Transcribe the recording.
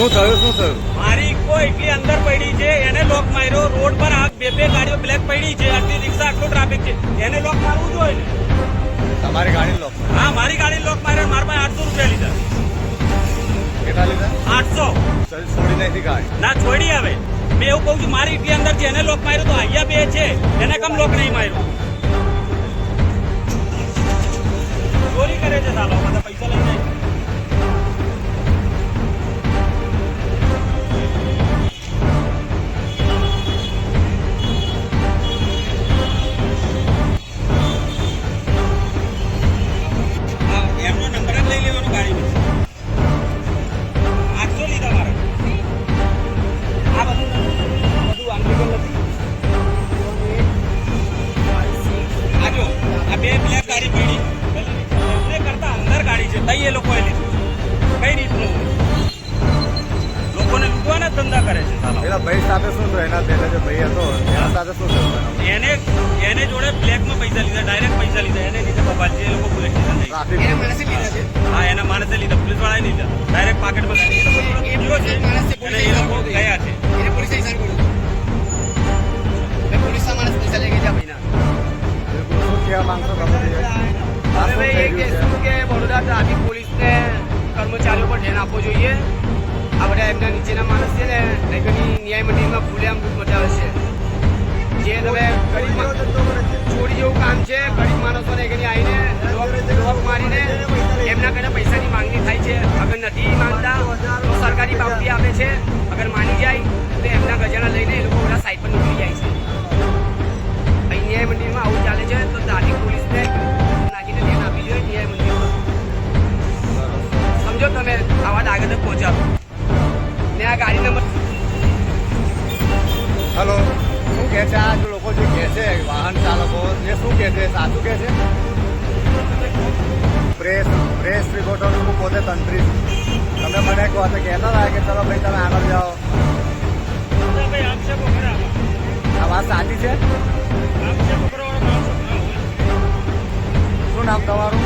શું થયું શું થયું? મારી ઇકો એટલી અંદર પડી છે એને લોક માર્યો રોડ પર આ બે બે ગાડીઓ બ્લેક પડી છે આટલી રિક્ષા આટલો ટ્રાફિક છે. એને લોક મારવું જોઈએ તમારી ગાડી લોક હા મારી ગાડી લોક માર્યો મારા પાસે આઠસો રૂપિયા લીધા. કેટલા લીધા? આઠસો. છોડી નથી ગાડી. ના છોડી હવે મેં એવું કહું છું મારી એટલી અંદર છે એને લોક માર્યો તો અહીંયા બે છે એને કમ લોક નહીં માર્યો? એ લોકોએ લીધું કઈ રીતનું? લોકોને લૂંટવાના જ ધંધા કરે છે પેલા ભાઈ સાથે શું થયું? એના પહેલા જે ભાઈ હતો એના સાથે શું થયું? એને એને જોડે બ્લેકમાં પૈસા લીધા ડાયરેક્ટ પૈસા લીધા. એને લીધે બબાલ જે એ લોકો પોલીસ સ્ટેશન લઈ એને માણસે લીધા છે? હા એના માણસે લીધા પોલીસ વાળાએ લીધા. ડાયરેક્ટ પાકેટમાં છે અને એ લોકો ગયા છે. એને પોલીસે ઇશારો કર્યો મેં માણસ પૈસા લઈ ગયા મહિના બિલકુલ શું કહેવા માંગશો બરોડા ટ્રાફિક પોલીસને કર્મચારીઓ પર ધ્યાન આપવું જોઈએ? આ બધા એમના નીચેના માણસ છે ને ઘણી ન્યાય મંદિરમાં ખુલ્લેઆમ લૂંટ મચાવે છે. જે તમે ગરીબ જેવું કામ છે, ગરીબ માણસોને આવીને લોક મારીને એમના કને પૈસાની માંગણી થાય છે. અગર નથી માંગતા, તો સરકારી બાબતી આપે છે. અગર માની જાય કરજો તમે આ વાત આગળ પહોંચાડો ને આ ગાડી નંબર હલો શું કહે છે આ લોકો જે કહે છે વાહન ચાલકો જે શું કહે છે? સાચું કે છે? પ્રેસ પ્રેસ રિપોર્ટરનું હું પોતે તંત્રી તમે મને કહો તો કહેતા હતા કે ચલો ભાઈ તમે આગળ જાઓ. આ વાત સાચી છે? શું નામ તમારું?